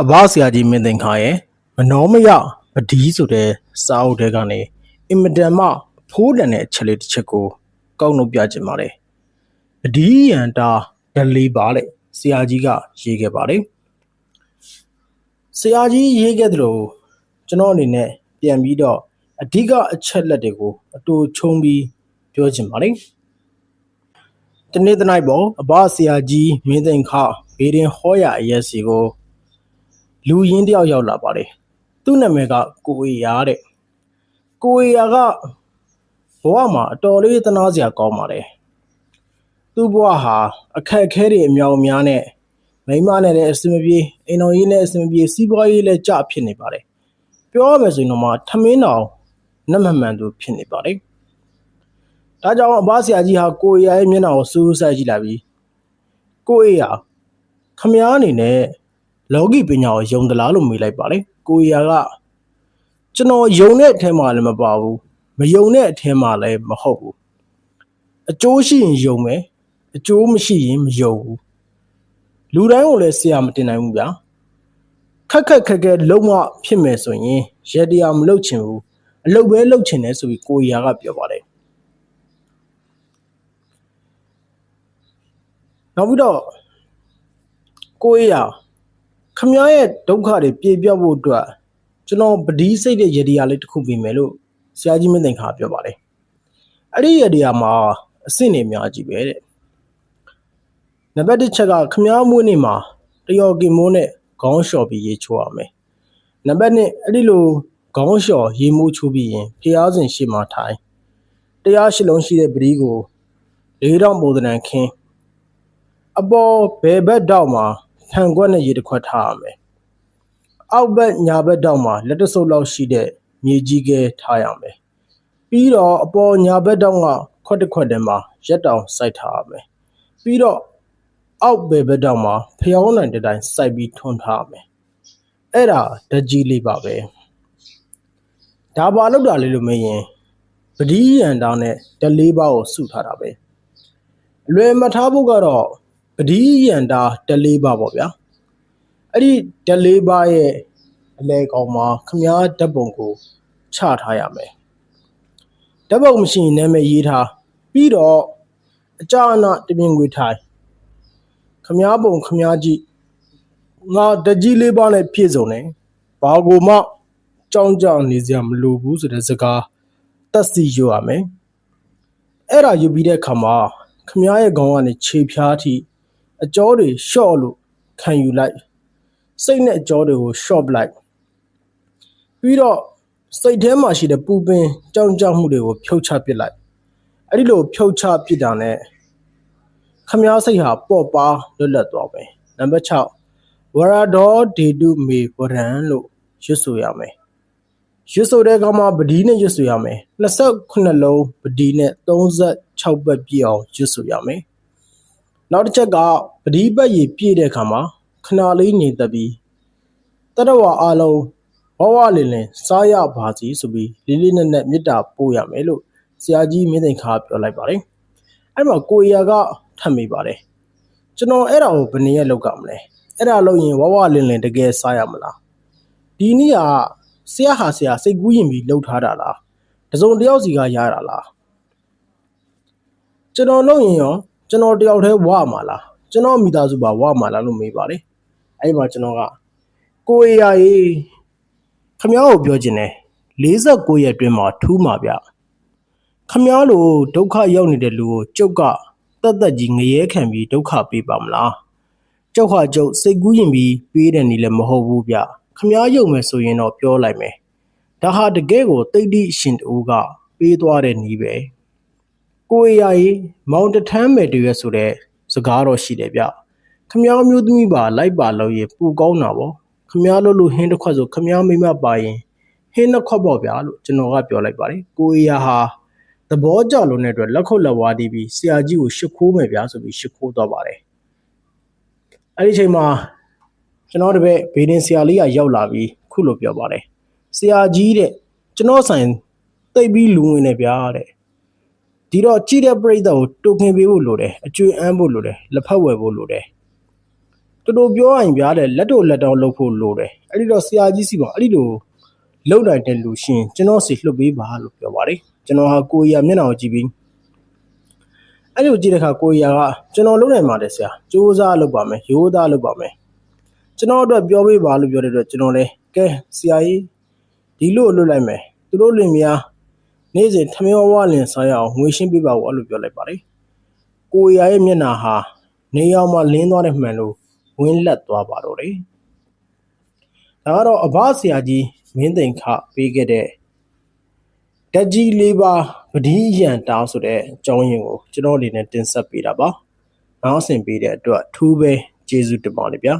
အဘဆရာကြီးမင်းသိန်းခါရဲ့မနောမယပဒီဆိုတဲ့စာအုပ်ထဲကနေအင်မတန်မှဖိုးတန်တဲ့အချက်လေးတစ်ချက်ကိုကောက်နှုတ်ပြခြင်းပါတယ်ပဒီယန်တာဒလေးပါလေဆရာကြီးကရေးခဲ့ပါတယ်ဆရာကြီးရေးခဲ့တယ်လို့ကျွန်တော်အနေနဲ့ပြန်ပြီးတော့အဓိကအချက်လက်တွေကိုအတူခြုံပြီးပြောချင်ပါတယ်တနေ့တနိုင်ပေါ့အဘဆရာကြီးမင်းသိန်းခါဘေးရင်ဟောရအရက်စီကို လူရင်းတယောက်ရောက်လာပါတယ်သူ့နာမည်ကကိုအေယာတဲ့ကိုအေယာကဘဝမှာအတော်လေးသနာစရာကောင်းပါတယ်သူ့ဘဝဟာအခက်အခဲတွေအများအများနဲ့မိန်းမနဲ့လည်းအဆင်မပြေအိမ်တော်ကြီးနဲ့အဆင်မပြေစီးပွားရေးလည်းကြဖြစ်နေပါတယ်ပြောရမယ်ဆိုရင်တော့မှထမင်းတော်နတ်မမှန်သူဖြစ်နေပါတယ်ဒါကြောင့်အဘဆရာကြီးဟာကိုအေယာရဲ့မျက်နှာကိုစူးစိုက်ကြည့်လာပြီးကိုအေယာခမည်းအနေနဲ့ လောကီပညာကိုယုံသလားလို့မေးလိုက်ပါလေကိုရီးယားကကျွန်တော်ယုံတဲ့အထဲမှာလည်းမပါဘူးမယုံတဲ့အထဲမှာလည်းမဟုတ်ဘူးအကျိုးရှိရင်ယုံမယ်အကျိုးမရှိရင်မယုံဘူးလူတိုင်းကိုလည်းဆရာမတင်နိုင်ဘူးဗျာခက်ခက်ခက်ခဲလုံးဝဖြစ်မယ်ဆိုရင်ရတရားမလုပ်ချင်ဘူးအလုပ်ပဲလုပ်ချင်တယ်ဆိုပြီးကိုရီးယားကပြောပါတယ်နောက်ပြီးတော့ကိုရီးယား ခမည်းရဲ့ဒုက္ခတွေပြေပြောက်ဖို့အတွက်ကျွန်တော်ပဒီစိတ်တဲ့ရည်ရည်လေးတစ်ခုပြင်မယ်လို့ဆရာကြီးမင်းသိန်ခါပြောပါတယ်အဲ့ဒီရည်ရည်မှာအဆင့်နေအများကြီးပဲတဲ့နံပါတ်1ချက်ကခမည်းမွေးနေ့မှာတယောက်ကင်မိုးနဲ့ခေါင်းလျှော်ပြီးရေချိုးရမယ်နံပါတ်2အဲ့ဒီလိုခေါင်းလျှော်ရေမိုးချိုးပြီးရင်ဖျားစဉ်ရှေ့မှာထိုင်တရားရှိလုံးရှိတဲ့ပဒီကိုလေးတောင်ပုံသဏ္ဍာန်ခင်းအပေါ်ဘယ်ဘက်တောက်မှာ ဖန်ခွက်နဲ့ရေတစ်ခွက်ထားရမယ်။အောက်ဘက်ညာဘက်တောက်မှာလက်တဆုပ်လောက်ရှိတဲ့မြေကြီးကဲထားရမယ်။ပြီးတော့အပေါ်ညာဘက်တောက်ကခွက်တစ်ခွက်ထဲမှာရက်တောင်စိုက်ထားရမယ်။ပြီးတော့အောက်ဘယ်ဘက်တောက်မှာဖျောင်းနိုင်တဲ့တိုင်စိုက်ပြီးထွန်းထားရမယ်။အဲ့ဒါဓာတ်ကြီးလေးပါပဲ။ဒါပါလောက်တာလေးလို့မရင်ပဒီရန်တောင်းနဲ့ဓာတ်လေးပါးကိုစုထားတာပဲ။အလွယ်မထားဖို့ကတော့ ပဒီရန်တာဓာတ်လေးပါပေါ့ဗျာအဲ့ဒီဓာတ်လေးပါရဲ့အလဲကောင်မှာခမားဓာတ်ပုံကိုချထားရမယ်ဓာတ်ပုံမရှိရင်နာမည်ရေးထားပြီးတော့အကြအနတပြင်းငွေထိုင်ခမားပုံခမားကြည့်ငါတကြီးလေးပါနဲ့ပြည့်စုံတယ်ဘာကိုမှကြောင်းကြောင်းနေစရာမလိုဘူးဆိုတဲ့စကားတက်စီယူရမယ်အဲ့ဒါယူပြီးတဲ့အခါမှာခမားရဲ့ခေါင်းကနေခြေဖြားထိ အကြောတွေရှော့လို့ခံယူလိုက်စိတ်နဲ့အကြောတွေကိုရှော့ပလိုက်ပြီးတော့စိတ်ထဲမှာရှိတဲ့ပူပင်ကြောင်ကြောက်မှုတွေကိုဖြုတ်ချပစ်လိုက်အဲ့ဒီလိုဖြုတ်ချပစ်တာနဲ့ခမားစိတ်ဟာပေါ့ပါလွတ်လပ်သွားမယ်နံပါတ်6ဝရဒေါဒေတုမေဝရံလို့ရွတ်ဆိုရမယ်ရွတ်ဆိုတဲ့အခါမှာပဒီနဲ့ရွတ်ဆိုရမယ်28လုံးပဒီနဲ့36ပတ်ပြည့်အောင်ရွတ်ဆိုရမယ် နောက်တစ်ချက်ကပဒီပတ်ရည်ပြည့်တဲ့အခါမှာခဏလေးငြိမ်သက်ပြီးတရဝအားလုံးဘဝလင်လင်စားရပါစီဆိုပြီးလေးလေးနက်နက်မေတ္တာပို့ရမယ်လို့ဆရာကြီးမင်းသိန်ခါပြောလိုက်ပါတယ်အဲ့မှာကိုရီးယားကထပ်မိပါတယ်ကျွန်တော်အဲ့ဒါကိုဘယ်နည်းလောက်ကမလဲအဲ့ဒါလို့ရင်ဝဝလင်လင်တကယ်စားရမလားဒီနေ့ကဆရာဟာဆရာစိတ်ကူးရင်ပြီးလှုပ်ထားတာလားတစုံတယောက်စီကရတာလားကျွန်တော်လုပ်ရင်ရော ကျွန်တော်တယောက်တည်းဝမှာလားကျွန်တော်မိသားစုပါဝမှာလားလို့မေးပါတယ်အဲ့ဒီမှာကျွန်တော်ကကိုအေယာကြီးခမ ्या ကိုပြောခြင်းတယ်49ရက်အတွင်းမှာထူးမှာဗျခမ ्या လိုဒုက္ခရောက်နေတဲ့လူကိုကျုပ်ကတက်တက်ကြီးငရဲခံပြီးဒုက္ခပေးပါမလားကျုပ်ဟာကျုပ်စိတ်ကူးရင်ပြီးပေးတယ်နေလည်းမဟုတ်ဘူးဗျခမ ्या ရုံမယ်ဆိုရင်တော့ပြောလိုက်မယ်ဒါဟာတကယ်ကိုတိတ်တိရှင်တူကပေးသွားတဲ့နီးပဲ ကိုရရည်မောင်တထမ်းမယ်တူရဆိုတဲ့စကားတော့ရှိတယ်ဗျခမည်းမျိုးသမီးပါလိုက်ပါလို့ရင်ပူကောင်းတာပေါ့ခမည်းလို့လို့ဟင်းတစ်ခွက်ဆိုခမည်းမိမပါရင်ဟင်းနှစ်ခွက်ပေါ့ဗျာလို့ကျွန်တော်ကပြောလိုက်ပါတယ်ကိုရဟာသဘောကျလို့နဲ့အတွက်လက်ခုပ်လက်ဝါးတီးပြီးဆရာကြီးကိုရှ िख ိုးမယ်ဗျာဆိုပြီးရှ िख ိုးသွားပါတယ်အဲ့ဒီအချိန်မှာကျွန်တော်တပည့်ဘေးဒင်းဆရာလေးကရောက်လာပြီးခုလိုပြောပါတယ်ဆရာကြီးတဲ့ကျွန်တော်ဆိုင်တိတ်ပြီးလူဝင်နေဗျာတဲ့ ဒီတော့ကြည့်တဲ့ပြိဿကိုတုတ်ခင်ပေးဖို့လိုတယ်အကျွေးအမ်းဖို့လိုတယ်လက်ဖက်ဝယ်ဖို့လိုတယ်တော်တော်ပြောရရင်ဗျာတဲ့လက်တို့လက်တောင်းလုပ်ဖို့လိုတယ်အဲ့ဒီတော့ဆရာကြီးစီပါအဲ့ဒီလိုလုံနိုင်တဲ့လူရှင်ကျွန်တော်စီလွတ်ပေးပါလို့ပြောပါတယ်ကျွန်တော်ဟာကိုရီးယားမျက်နှာကိုကြည့်ပြီးအဲ့လိုကြည့်တဲ့အခါကိုရီးယားကကျွန်တော်လုံနိုင်ပါတယ်ဆရာစူးစမ်းလုပ်ပါမယ်ရိုးသားလုပ်ပါမယ်ကျွန်တော်အတွက်ပြောပေးပါလို့ပြောတဲ့အတွက်ကျွန်တော်လည်းကဲဆရာကြီးဒီလိုလွတ်လိုက်မယ်သူတို့လင်မယား နေ့စဉ်ထမင်းဝဝလင်စားရအောင်ငွေရှင်းပေးပါဦးအဲ့လိုပြောလိုက်ပါတယ်ကိုရီးယားရဲ့မျက်နှာဟာနေရောင်မှာလင်းသွားတဲ့မှန်လို့ဝင်းလက်သွားပါတော့တယ်ဒါကတော့အဘဆရာကြီးမင်းသိန်ခပေးခဲ့တဲ့တက်ကြီးလေးပါပတိရန်တားဆိုတဲ့အကြောင်းရင်းကိုကျွန်တော်အနေနဲ့တင်ဆက်ပေးတာပါနောက်ဆင်ပေးတဲ့အတွက်အထူးပဲကျေးဇူးတင်ပါတယ်ဗျာ